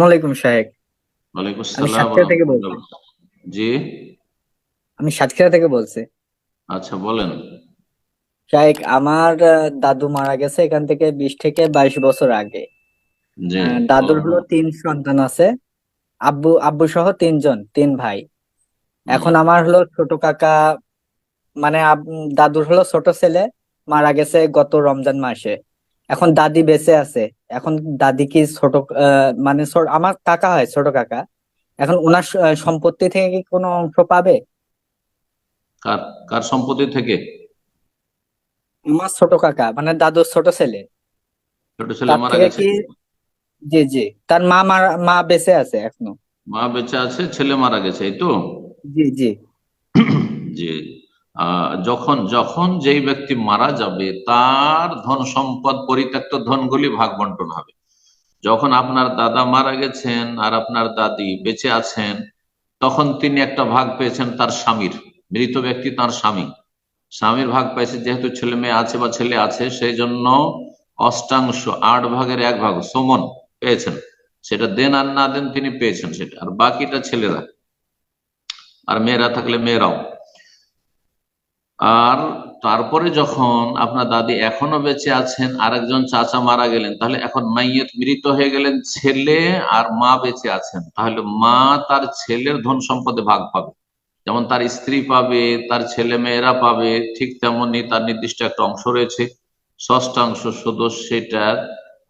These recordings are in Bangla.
আসসালামু আলাইকুম ওয়ালাইকুম আমি সাতক্ষীরা থেকে বলছি। জি? আমি সাতক্ষীরা থেকে বলছি। আচ্ছা বলেন। শাহেক আমার দাদু মারা গেছে এখান থেকে বিশ থেকে বাইশ বছর আগে। দাদুর হলো তিন সন্তান আছে। আব্বু আব্বু সহ তিনজন তিন ভাই। এখন আমার হলো ছোট কাকা মানে দাদুর হলো ছোট ছেলে মারা গেছে গত রমজান মাসে। এখন দাদি বেঁচে আছে। এখন দাদি কি ছোট মানে আমার কাকা হয় ছোট কাকা। এখন ওনার সম্পত্তি থেকে কি কোনো অংশ পাবে? কার কার সম্পত্তি থেকে? আমার ছোট কাকা মানে দাদুর ছোট ছেলে। ছোট ছেলে মারা গেছে? কি জি জি। তার মা মা বেঁচে আছে এখনও। মা বেঁচে আছে ছেলে মারা গেছে এই তো? জি জি। জি। যখন যখন যেই ব্যক্তি মারা যাবে, তার ধন সম্পদ পরিত্যক্ত ধনগুলি ভাগ বন্টন হবে। যখন আপনার দাদা মারা গেছেন আর আপনার দাদি বেঁচে আছেন, তখন তিনি একটা ভাগ পেয়েছেন তার স্বামীর। মৃত ব্যক্তি তার স্বামী। স্বামীর ভাগ পাইছে, যেহেতু ছেলে মেয়ে আছে বা ছেলে আছে, সেই জন্য অষ্টাংশ, আট ভাগের এক ভাগ সমন পেয়েছেন। সেটা দেন আর না দেন তিনি পেয়েছেন সেটা। আর বাকিটা ছেলেরা। আর মেয়েরা থাকলে মেয়েরাও। আর তারপরে যখন আপনার দাদি এখনও বেঁচে আছেন আর একজন চাচা মারা গেলেন, তাহলে এখন মাইয়েত মৃত হয়ে গেলেন ছেলে আর মা বেঁচে আছেন। তাহলে মা তার ছেলের ধন সম্পদে ভাগ পাবে। যেমন তার স্ত্রী পাবে, তার ছেলে মেয়েরা পাবে, ঠিক তেমনি তার নির্দিষ্ট একটা অংশ রয়েছে। ষষ্ঠাংশ শুধু সেটা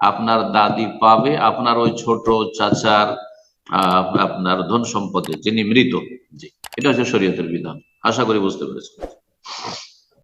আপনার দাদি পাবে আপনার ওই ছোট চাচার আপনার ধন সম্পদে যিনি মৃত। জি, এটা হচ্ছে শরীয়তের বিধান। আশা করি বুঝতে পেরেছেন।